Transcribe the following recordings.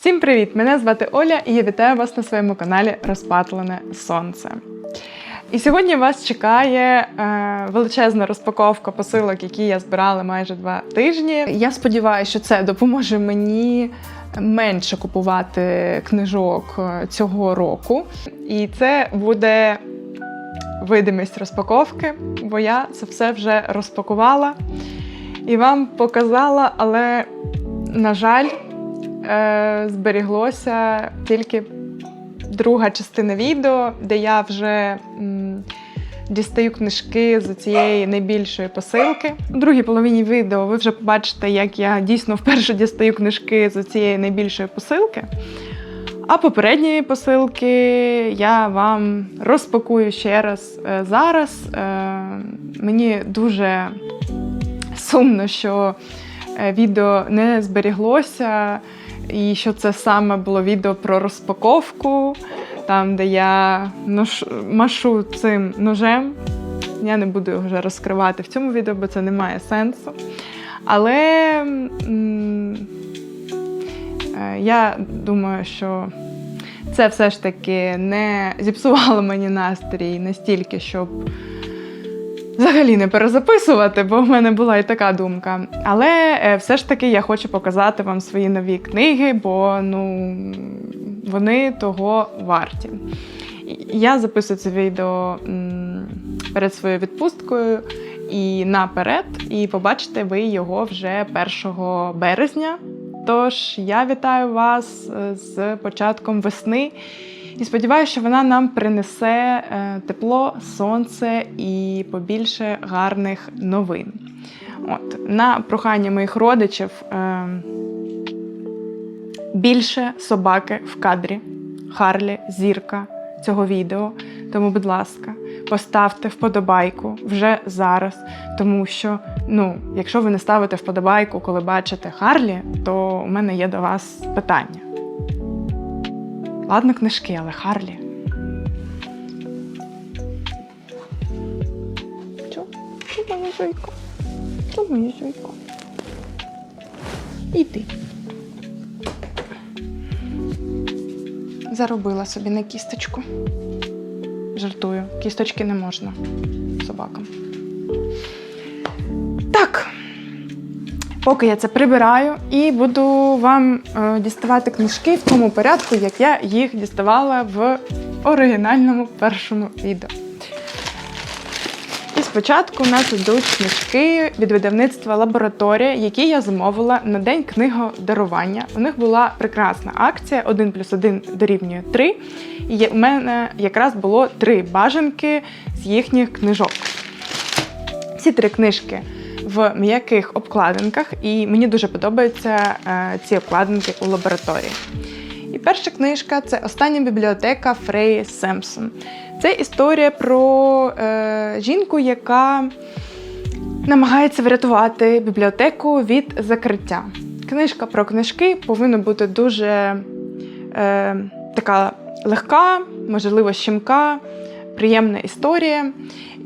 Всім привіт! Мене звати Оля і я вітаю вас на своєму каналі Розпатлене Сонце. І сьогодні вас чекає е, величезна розпаковка посилок, які я збирала майже два тижні. Я сподіваюся, що це допоможе мені менше купувати книжок е, цього року. І це буде видимість розпаковки, бо я це все вже розпакувала і вам показала, але, на жаль, е, зберіглося тільки друга частина відео, де я вже м, дістаю книжки з цієї найбільшої посилки. У другій половині відео ви вже побачите, як я дійсно вперше дістаю книжки з цієї найбільшої посилки. А попередні посилки я вам розпакую ще раз е, зараз. Е, Мені дуже сумно, що е, відео не зберіглося, і що це саме було відео про розпаковку, там, де я нож, машу цим ножем. Я не буду його вже розкривати в цьому відео, бо це не має сенсу. Але е, я думаю, що це все ж таки не зіпсувало мені настрій настільки, щоб взагалі не перезаписувати, бо в мене була і така думка. Але е, все ж таки я хочу показати вам свої нові книги, бо ну, вони того варті. Я записую це відео перед своєю відпусткою і наперед, і побачите ви його вже 1 березня. Тож я вітаю вас е, з початком весни і сподіваюся, що вона нам принесе е, тепло, сонце і побільше гарних новин. От, на прохання моїх родичів е, більше собаки в кадрі. Харлі, зірка цього відео. Тому, будь ласка, поставте вподобайку вже зараз. Тому що, ну, якщо ви не ставите вподобайку, коли бачите Харлі, то у мене є до вас питання. Ладно, книжки, але Харлі. Чо? Чо моя жуйка? Чо моя жуйка? Іди. Заробила собі на кісточку. Жартую, кісточки не можна собакам. Так. Поки я це прибираю і буду вам е, діставати книжки в тому порядку, як я їх діставала в оригінальному першому відео. Спочатку у нас йдуть книжки від видавництва Лабораторія, які я замовила на день книгодарування. У них була прекрасна акція 1 плюс 1 дорівнює 3. І у мене якраз було три бажанки з їхніх книжок. Всі три книжки в м'яких обкладинках, і мені дуже подобаються е, ці обкладинки у лабораторії. І перша книжка це остання бібліотека Фреї Семпсон. Це історія про е, жінку, яка намагається врятувати бібліотеку від закриття. Книжка про книжки повинна бути дуже е, така легка, можливо, щемка, приємна історія.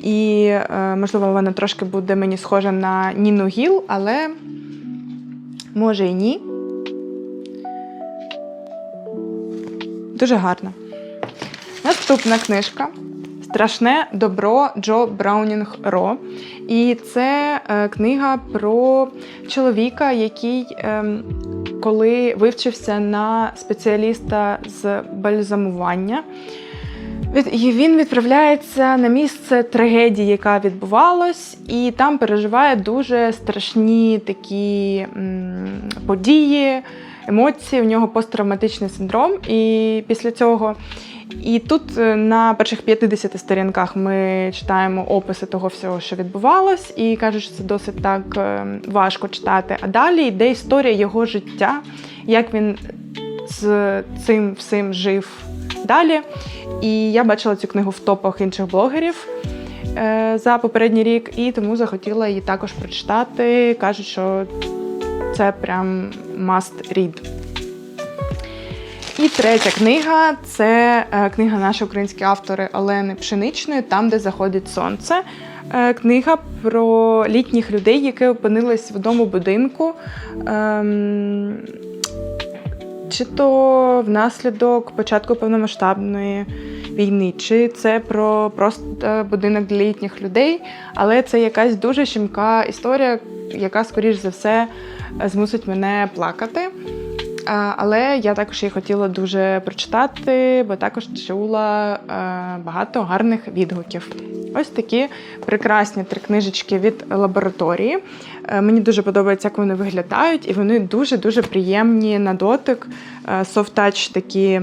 І, е, можливо, вона трошки буде мені схожа на Ніну Гіл, але може і ні. Дуже гарна. Наступна книжка Страшне добро Джо Браунінг Ро. І це е, книга про чоловіка, який, ем, коли вивчився на спеціаліста з бальзамування, і він відправляється на місце трагедії, яка відбувалась, і там переживає дуже страшні такі події, емоції. У нього посттравматичний синдром. І після цього. І тут е, на перших 50 сторінках ми читаємо описи того всього, що відбувалось, і кажуть, що це досить так е, важко читати. А далі йде історія його життя, як він з цим всім жив далі. І я бачила цю книгу в топах інших блогерів е, за попередній рік, і тому захотіла її також прочитати. Кажуть, що це прям must read. І третя книга це е, книга нашої української автори Олени Пшеничної, там, де заходить сонце. Е, Книга про літніх людей, які опинились в одному будинку. Ем, чи то внаслідок початку повномасштабної війни, чи це про просто будинок для літніх людей, але це якась дуже щемка історія, яка, скоріш за все, змусить мене плакати. Але я також її хотіла дуже прочитати, бо також чула е, багато гарних відгуків. Ось такі прекрасні три книжечки від лабораторії. Е, Мені дуже подобається, як вони виглядають, і вони дуже-дуже приємні на дотик. Е, Soft touch такі,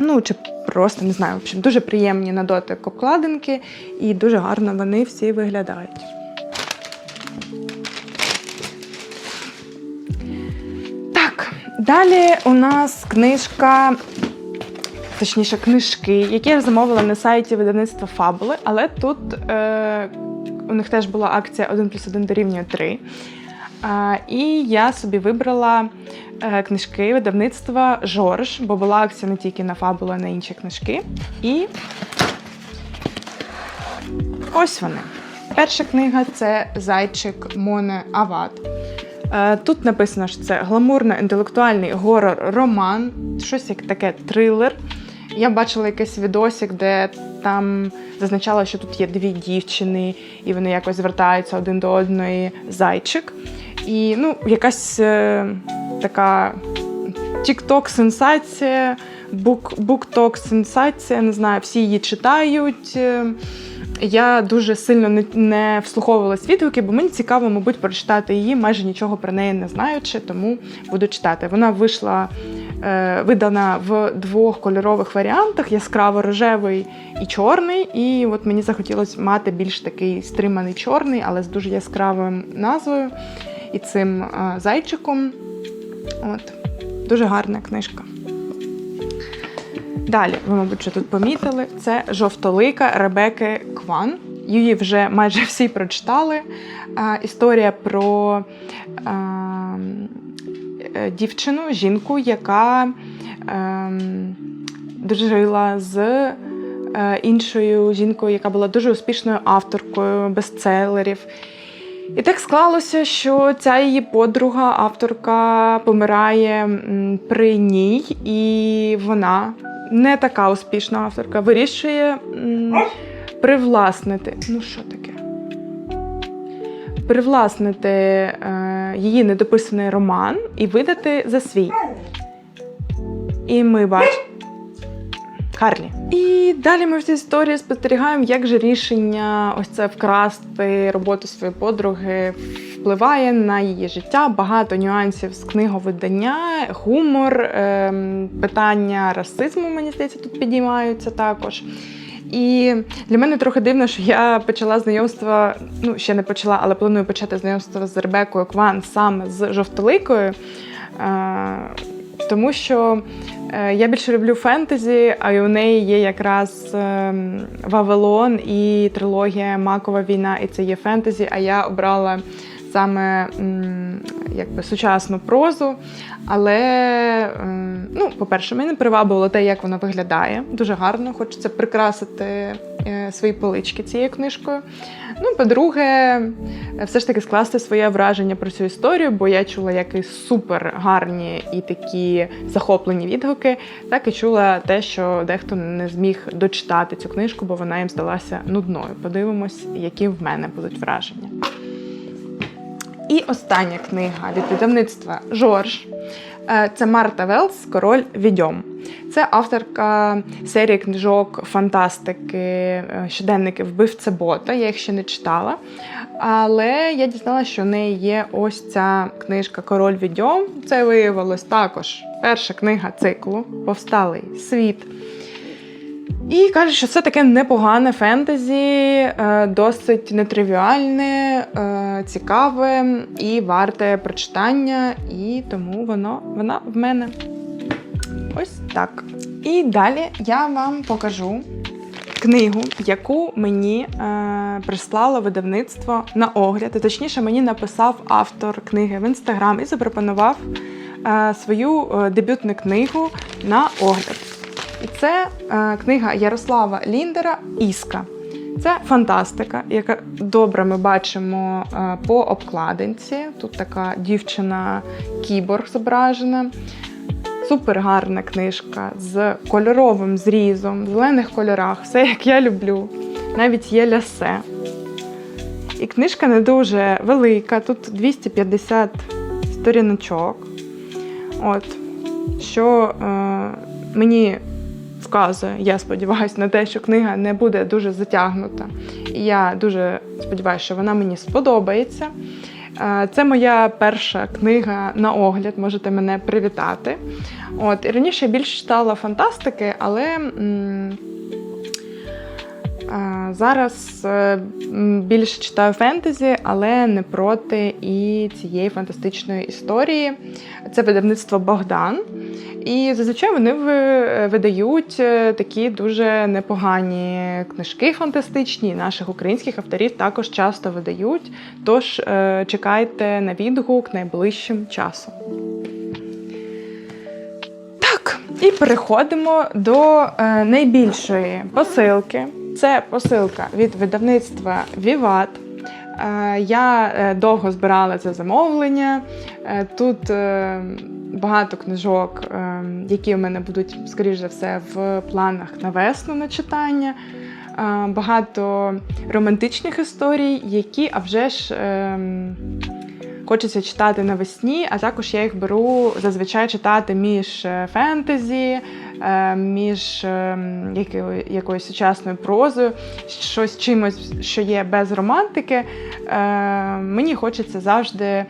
ну чи просто не знаю, в общем, дуже приємні на дотик обкладинки, і дуже гарно вони всі виглядають. Далі у нас книжка, точніше, книжки, які я замовила на сайті видавництва Фабули, але тут е, у них теж була акція 1 плюс 1 дорівнює 3. А, і я собі вибрала е, книжки видавництва Жорж, бо була акція не тільки на Фабулу, а на інші книжки. І ось вони. Перша книга це Зайчик Моне Ават. Е, Тут написано, що це гламурно-інтелектуальний горор-роман, щось як таке трилер. Я бачила якийсь відосик, де там зазначало, що тут є дві дівчини, і вони якось звертаються один до одної зайчик. І ну, якась е, така тік-ток-сенсація, бук-ток-сенсація, не знаю, всі її читають. Я дуже сильно не, не вслуховувалась відгуки, бо мені цікаво, мабуть, прочитати її, майже нічого про неї не знаючи, тому буду читати. Вона вийшла, е, видана в двох кольорових варіантах: яскраво рожевий і чорний. І от мені захотілося мати більш такий стриманий чорний, але з дуже яскравою назвою і цим е, зайчиком. От. Дуже гарна книжка. Далі, ви, мабуть, вже тут помітили, це жовтолика Ребеки Кван. Її вже майже всі прочитали. А, історія про а, е, дівчину, жінку, яка а, дружила з е, іншою жінкою, яка була дуже успішною авторкою бестселерів. І так склалося, що ця її подруга, авторка, помирає при ній, і вона не така успішна авторка, вирішує привласнити. Ну, що таке? Привласнити е, її недописаний роман і видати за свій. І ми бачимо. Карлі. І далі ми в цій історії спостерігаємо, як же рішення ось це вкрасти роботу своєї подруги впливає на її життя. Багато нюансів з книговидання, гумор, ем, питання расизму, мені здається, тут підіймаються також. І для мене трохи дивно, що я почала знайомство, ну ще не почала, але планую почати знайомство з Ребекою Кван саме з жовтоликою. Е, тому що е, я більше люблю фентезі, а й у неї є якраз е, Вавилон і трилогія Макова війна, і це є фентезі. А я обрала саме якби сучасну прозу. Але, ну, по-перше, мене привабило те, як вона виглядає. Дуже гарно, хочеться прикрасити е, свої полички цією книжкою. Ну, по-друге, все ж таки скласти своє враження про цю історію, бо я чула як і супер гарні і такі захоплені відгуки, так і чула те, що дехто не зміг дочитати цю книжку, бо вона їм здалася нудною. Подивимось, які в мене будуть враження. І остання книга від видавництва Жорж. Е, Це Марта Велс Король відьом. Це авторка серії книжок фантастики, е, щоденники вбивця бота. Я їх ще не читала. Але я дізналася, що в неї є ось ця книжка Король відьом. Це виявилось також перша книга циклу Повсталий світ. І каже, що це таке непогане фентезі, е, досить нетривіальне, е, цікаве і варте прочитання, і тому воно вона в мене. Ось так. І далі я вам покажу книгу, яку мені е, прислало видавництво на огляд. І, точніше, мені написав автор книги в інстаграм і запропонував свою дебютну книгу на огляд. І це е, книга Ярослава Ліндера Іска. Це фантастика, яка добре ми бачимо е, по обкладинці. Тут така дівчина кіборг зображена. Супер гарна книжка з кольоровим зрізом, в зелених кольорах, все як я люблю. Навіть є лясе. І книжка не дуже велика, тут 250 сторіночок. От, що е, мені вказує, я сподіваюся, на те, що книга не буде дуже затягнута. І я дуже сподіваюся, що вона мені сподобається. Е, Це моя перша книга на огляд, можете мене привітати. От, і раніше я більше читала фантастики, але м, зараз е, більше читаю фентезі, але не проти і цієї фантастичної історії. Це видавництво Богдан. І зазвичай вони видають е, такі дуже непогані книжки фантастичні. Наших українських авторів також часто видають. Тож е, чекайте на відгук найближчим часом. Так, і переходимо до е, найбільшої посилки. Це посилка від видавництва Віват. Е, Я е, довго збирала це замовлення. Е, Тут багато книжок, які у мене будуть, скоріш за все, в планах на весну на читання. Багато романтичних історій, які, а вже ж, ем, хочеться читати навесні, а також я їх беру зазвичай читати між фентезі, між е, якою- якоюсь сучасною прозою, щось чимось, що є без романтики. Е, Мені хочеться завжди е,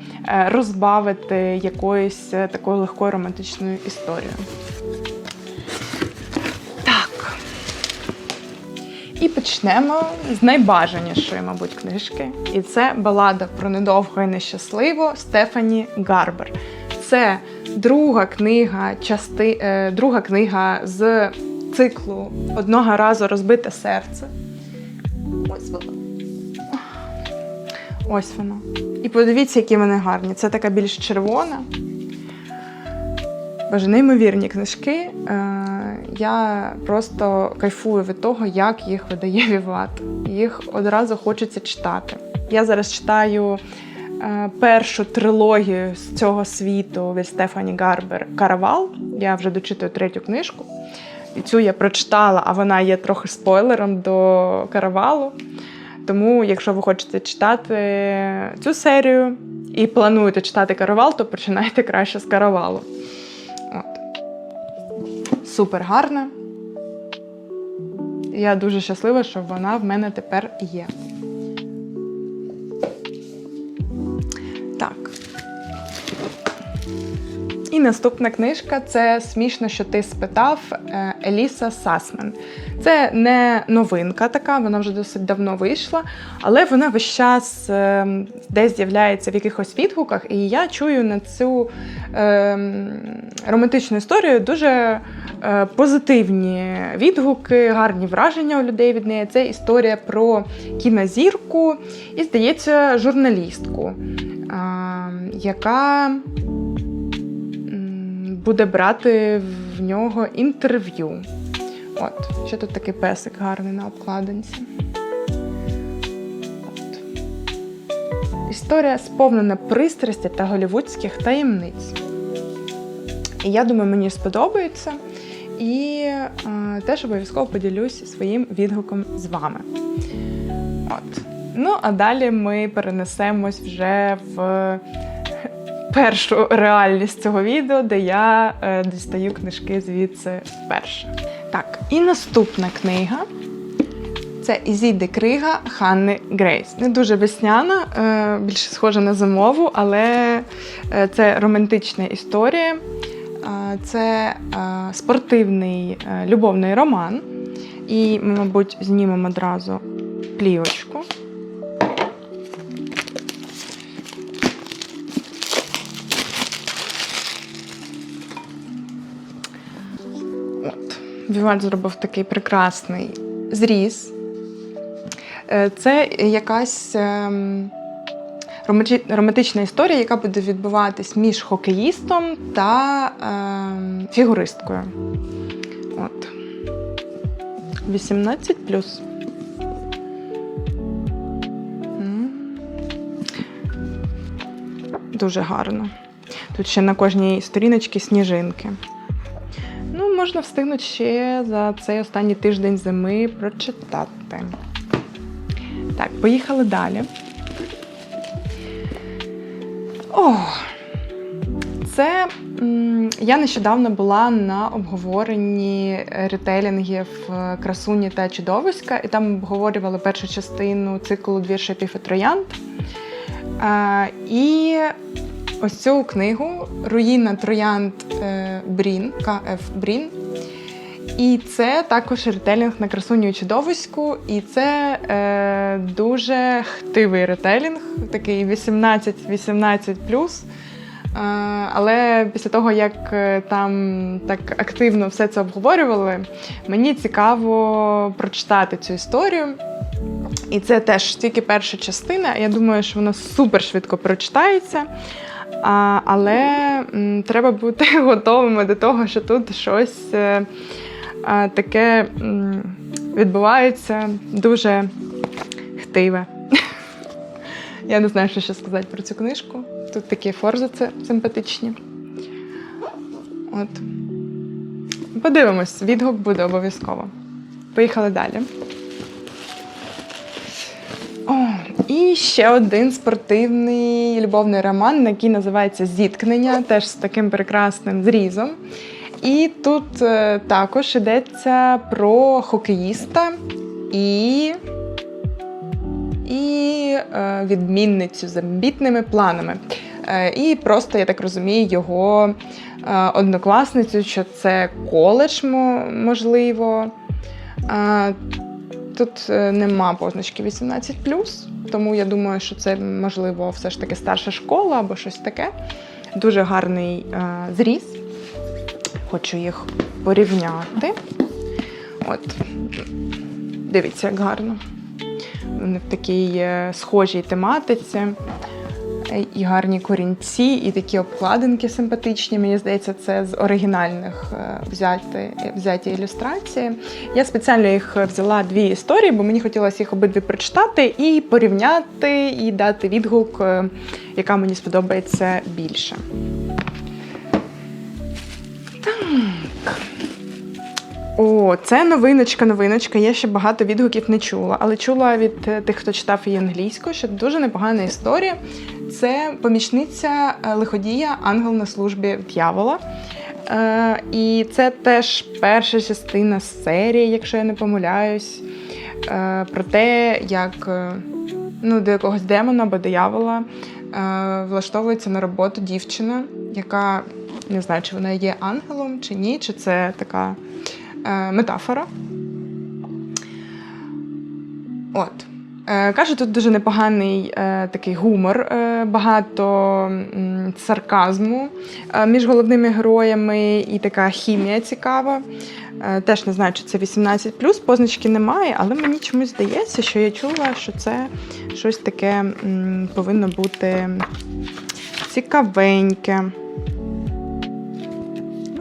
розбавити якоюсь е, такою легкою романтичною історією. Так. І почнемо з найбажанішої, мабуть, книжки. І це балада про недовго і нещасливо Стефані Гарбер. Це друга книга, части, е, друга книга з циклу Одного разу розбите серце. Ось воно. Ось воно. І подивіться, які вони гарні. Це така більш червона. Боже, неймовірні книжки. Е, Я просто кайфую від того, як їх видає Віват. Їх одразу хочеться читати. Я зараз читаю першу трилогію з цього світу від Стефані Гарбер Каравал. Я вже дочитую третю книжку. І цю я прочитала, а вона є трохи спойлером до каравалу. Тому, якщо ви хочете читати цю серію і плануєте читати каравал, то починайте краще з каравалу. Супер гарна. Я дуже щаслива, що вона в мене тепер є. І наступна книжка це смішно, що ти спитав е, Еліса Сасмен. Це не новинка така, вона вже досить давно вийшла, але вона весь час е, десь з'являється в якихось відгуках, і я чую на цю е, романтичну історію дуже е, позитивні відгуки, гарні враження у людей від неї. Це історія про кінозірку і, здається, журналістку, е, яка буде брати в нього інтерв'ю. От, ще тут такий песик гарний на обкладинці. От. Історія сповнена пристрасті та голівудських таємниць. І я думаю, мені сподобається. І е, теж обов'язково поділюсь своїм відгуком з вами. От. Ну, а далі ми перенесемось вже в першу реальність цього відео, де я е, дістаю книжки звідси вперше. Так, і наступна книга. Це Ізіди Крига Ханни Грейс. Не дуже весняна, е, більше схожа на зимову, але е, це романтична історія. Це спортивний любовний роман. І ми, мабуть, знімемо одразу плівочку. От. Зробив такий прекрасний зріз. Е, Це якась ем, романтична історія, яка буде відбуватись між хокеїстом та ем, фігуристкою. От. 18 плюс. Дуже гарно. Тут ще на кожній сторіночці сніжинки. Можна встигнути ще за цей останній тиждень зими прочитати. Так, поїхали далі. О, це я нещодавно була на обговоренні ретейлінгів е, красуні та чудовиська, і там обговорювали першу частину циклу Двір шипів і троянд. А, і ось цю книгу Руїна Троянд е, Брін, КФ Брін. І це також ретелінг на красуню і чудовиську, і це е, дуже хтивий ретелінг, такий 18-18 Е, Але після того, як е, там так активно все це обговорювали, мені цікаво прочитати цю історію. І це теж тільки перша частина. Я думаю, що вона супер швидко прочитається. А, але м, треба бути готовими до того, що тут щось е, таке м, відбувається дуже хтиве. Я не знаю, що ще сказати про цю книжку. Тут такі форзаци симпатичні. От. Подивимось, відгук буде обов'язково. Поїхали далі. О, і ще один спортивний любовний роман, який називається Зіткнення, теж з таким прекрасним зрізом. І тут е, також йдеться про хокеїста і, і е, відмінницю з амбітними планами. Е, і просто, я так розумію, його однокласницю, що це коледж, можливо. Тут е, нема позначки 18, тому я думаю, що це можливо все ж таки старша школа або щось таке. Дуже гарний е, зріз. Хочу їх порівняти. От. Дивіться, як гарно. Вони в такій е, схожій тематиці. І гарні корінці, і такі обкладинки симпатичні. Мені здається, це з оригінальних е, взяті, взяті ілюстрації. Я спеціально їх взяла дві історії, бо мені хотілося їх обидві прочитати і порівняти, і дати відгук, е, яка мені сподобається більше. Так. О, це новиночка, новиночка. Я ще багато відгуків не чула, але чула від е, тих, хто читав її англійською, що дуже непогана історія. Це помічниця е, лиходія, ангел на службі дьявола. Е, і це теж перша частина серії, якщо я не помиляюсь, е, про те, як е, ну, до якогось демона або диявола е, влаштовується на роботу дівчина, яка не знаю, чи вона є ангелом чи ні, чи це така метафора. От. Е, Каже, тут дуже непоганий е, такий гумор, е, багато сарказму е, між головними героями і така хімія цікава. Е, теж не знаю, чи це 18 позначки немає, але мені чомусь здається, що я чула, що це щось таке повинно бути цікавеньке.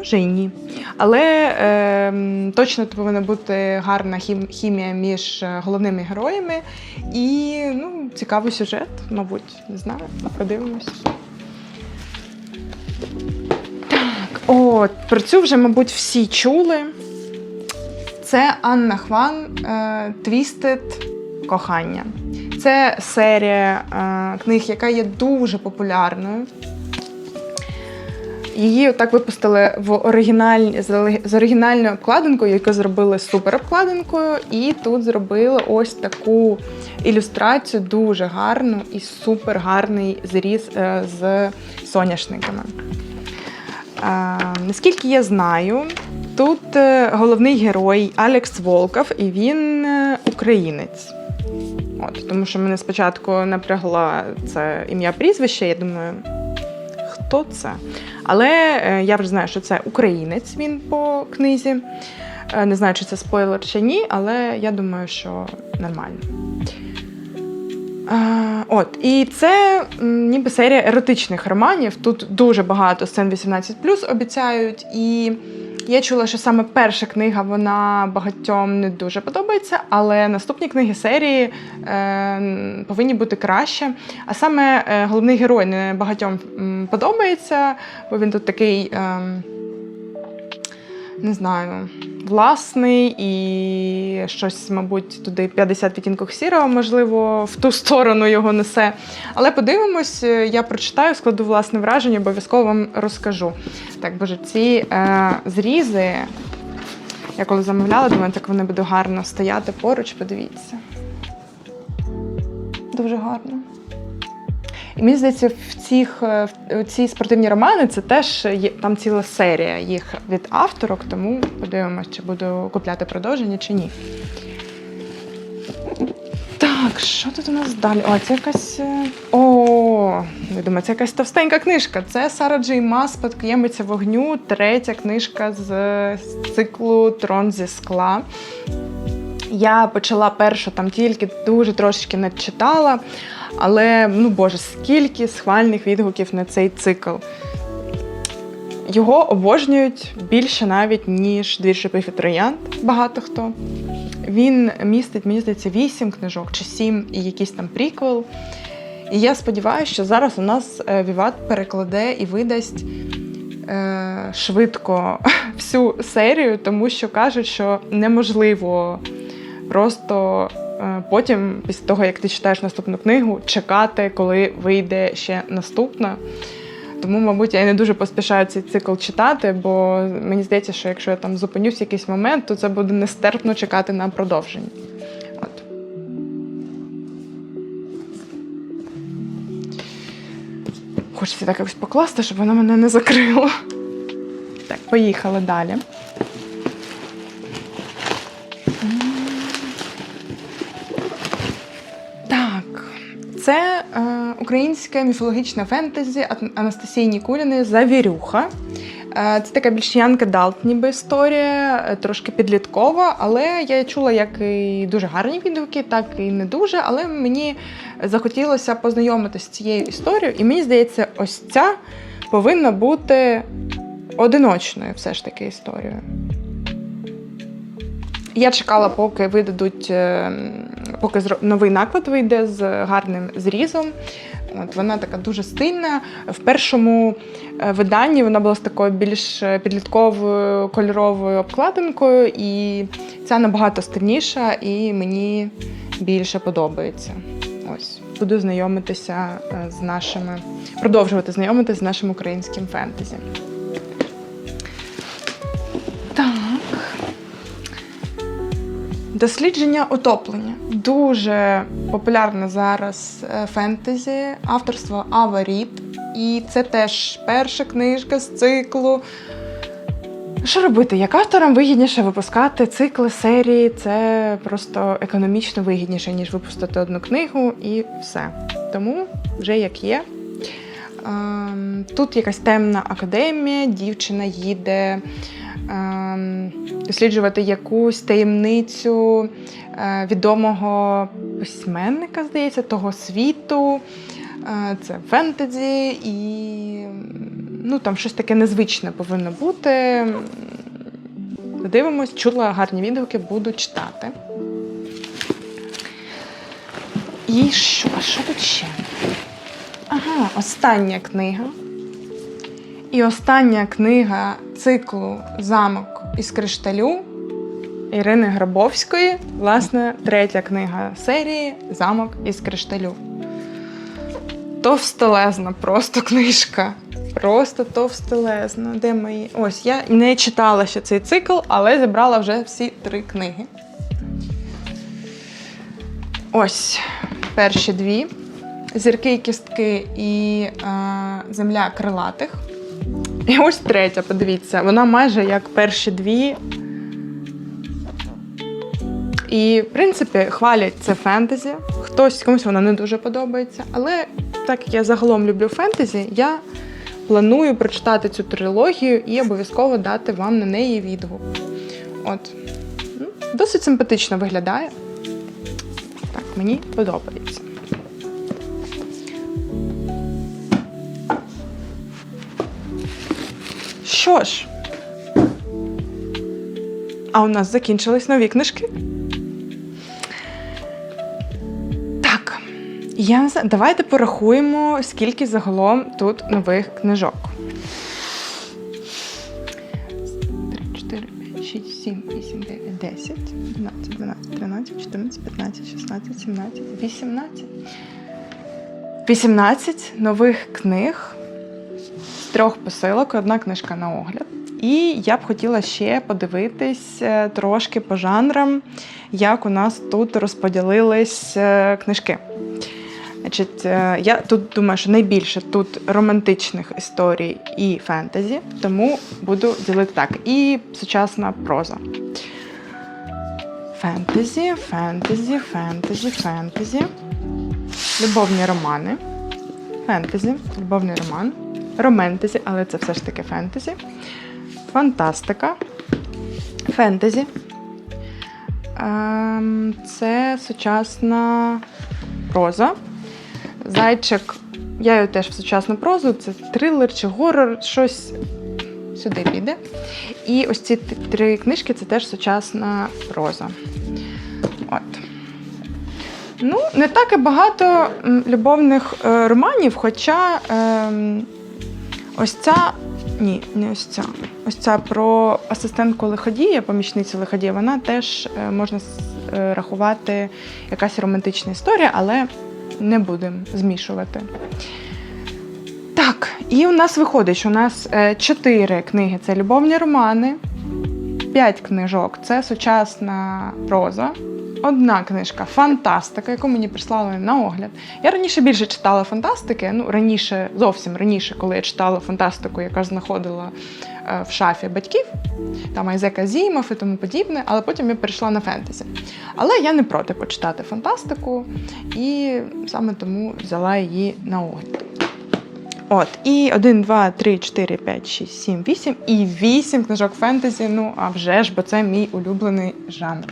Може і ні. Але е, точно повинна бути гарна хімія між е, головними героями і ну, цікавий сюжет, мабуть, не знаю. Подивимось. Так, от, про цю вже, мабуть, всі чули. Це Анна Хван е, Твістед кохання. Це серія е, книг, яка є дуже популярною. Її так випустили в оригіналь... з оригінальною обкладинкою, яку зробили суперобкладинкою, і тут зробили ось таку ілюстрацію дуже гарну і супер гарний зріз е, з соняшниками. Наскільки я знаю, тут е, головний герой Алекс Волков, і він е, українець. От, тому що мене спочатку напрягло це ім'я прізвище, я думаю, хто це? Але е, я вже знаю, що це українець він по книзі. Е, Не знаю, чи це спойлер чи ні, але я думаю, що нормально. Е, От, і це ніби серія еротичних романів. Тут дуже багато сцен 18 обіцяють. І я чула, що саме перша книга вона багатьом не дуже подобається, але наступні книги серії е, повинні бути краще. А саме е, головний герой не багатьом подобається, бо він тут такий. ем, не знаю, власний і щось, мабуть, туди 50 відтінків сірого, можливо, в ту сторону його несе. Але подивимось, е, я прочитаю, складу власне враження, обов'язково вам розкажу. Так, боже, ці е, зрізи, я коли замовляла, думаю, так вони будуть гарно стояти поруч, подивіться. Дуже гарно. І мені здається, в цих е, в ці спортивні романи це теж є там ціла серія їх від авторок, тому подивимось, чи буду купляти продовження чи ні. Так, що тут у нас далі? О, це якась. е, О, я думаю, це якась товстенька книжка. Це Сара Джей Мас, спадкоємиця вогню, третя книжка з циклу Трон зі скла. Я почала першу там тільки дуже трошечки не читала, але ну боже, скільки схвальних відгуків на цей цикл. Його обожнюють більше навіть, ніж двір шипів троянд, багато хто. Він містить, мені здається, вісім книжок чи сім і якийсь там приквел. І я сподіваюся, що зараз у нас е, Віват перекладе і видасть е, швидко всю серію, тому що кажуть, що неможливо просто потім, після того, як ти читаєш наступну книгу, чекати, коли вийде ще наступна. Тому, мабуть, я не дуже поспішаю цей цикл читати, бо мені здається, що якщо я там зупинюсь в якийсь момент, то це буде нестерпно чекати на продовження. От. Хочеться так якось покласти, щоб воно мене не закрило. Так, поїхали далі. Це е, українське міфологічне фентезі Анастасії Нікуліної Завірюха. Е, це така більш Янка Далт, ніби історія, е, трошки підліткова, але я чула як і дуже гарні відгуки, так і не дуже. Але мені захотілося познайомитися з цією історією, і мені здається, ось ця повинна бути одиночною все ж таки історією. Я чекала, поки видадуть, е, поки новий наклад вийде з гарним зрізом. От вона така дуже стильна. В першому е, виданні вона була з такою більш е, підлітковою кольоровою обкладинкою, і ця набагато стильніша і мені більше подобається. Ось буду знайомитися е, з нашими, продовжувати знайомитися з нашим українським фентезі. Дослідження утоплення. Дуже популярне зараз е, фентезі, авторство Ава Рід. І це теж перша книжка з циклу. Що робити? Як авторам вигідніше випускати цикли, серії, це просто економічно вигідніше, ніж випустити одну книгу і все. Тому вже як є. Ем, Тут якась темна академія, дівчина їде досліджувати якусь таємницю е, відомого письменника, здається, того світу. Е, Це фентезі, і ну, там щось таке незвичне повинно бути. Подивимось, чула гарні відгуки, буду читати. І що? Що тут ще? Ага, остання книга. І остання книга циклу Замок із кришталю Ірини Грабовської. Власне, третя книга серії Замок із кришталю. Товстелезна просто книжка. Просто товстелезна. Де мої? Ось я не читала ще цей цикл, але зібрала вже всі три книги. Ось перші дві. Зірки і кістки і е, земля крилатих. І ось третя, подивіться, вона майже як перші дві. І, в принципі, хвалять це фентезі. Хтось комусь вона не дуже подобається. Але так як я загалом люблю фентезі, я планую прочитати цю трилогію і обов'язково дати вам на неї відгук. От. Ну, Досить симпатично виглядає. Так, мені подобається. Що ж, а у нас закінчились нові книжки. Так, я давайте порахуємо, скільки загалом тут нових книжок. Три, 4, 5, 6, 7, 8, 9, 10, 11, 12, 13, 14, 15, 16, 17, 18. 18 нових книг трьох посилок, одна книжка на огляд. І я б хотіла ще подивитись е, трошки по жанрам, як у нас тут розподілились е, книжки. Значить, е, я тут думаю, що найбільше тут романтичних історій і фентезі, тому буду ділити так. І сучасна проза. Фентезі, фентезі, фентезі, фентезі. Любовні романи. Фентезі, любовний роман. Романтезі, але це все ж таки фентезі. Фантастика. Фентезі. Ем, Це сучасна проза. Зайчик. Я його теж в сучасну прозу. Це трилер чи горор, щось сюди піде. І ось ці три книжки це теж сучасна проза. От. Ну, не так і багато любовних е, романів, хоча ем, ось ця. Ні, не ось ця. Ось ця про асистентку лиходія, помічницю лиходія, вона теж е, можна е, рахувати якась романтична історія, але не будемо змішувати. Так, і у нас виходить, що у нас е, чотири книги це любовні романи, п'ять книжок це сучасна проза. Одна книжка фантастика, яку мені прислали на огляд. Я раніше більше читала фантастики. Ну, раніше, зовсім раніше, коли я читала фантастику, яка знаходила е, в шафі батьків, там Айзека Зімов і тому подібне, але потім я перейшла на фентезі. Але я не проти почитати фантастику, і саме тому взяла її на огляд. От, і 1, 2, 3, 4, 5, 6, 7, 8 і 8 книжок фентезі. Ну, а вже ж, бо це мій улюблений жанр.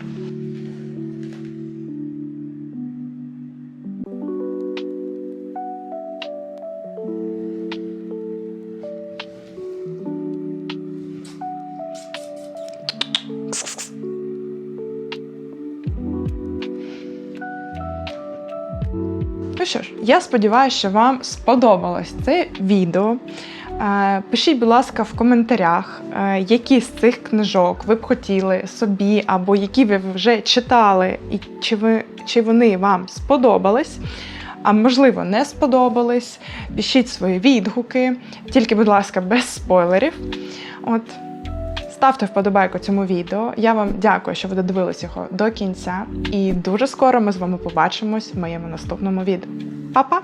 Що ж, я сподіваюся, що вам сподобалось це відео. Е, Пишіть, будь ласка, в коментарях, е, які з цих книжок ви б хотіли собі, або які ви вже читали, і чи, ви, чи вони вам сподобались, а можливо, не сподобались. Пишіть свої відгуки, тільки, будь ласка, без спойлерів. От. Ставте вподобайку цьому відео. Я вам дякую, що ви додивились його до кінця. І дуже скоро ми з вами побачимось в моєму наступному відео. Па-па!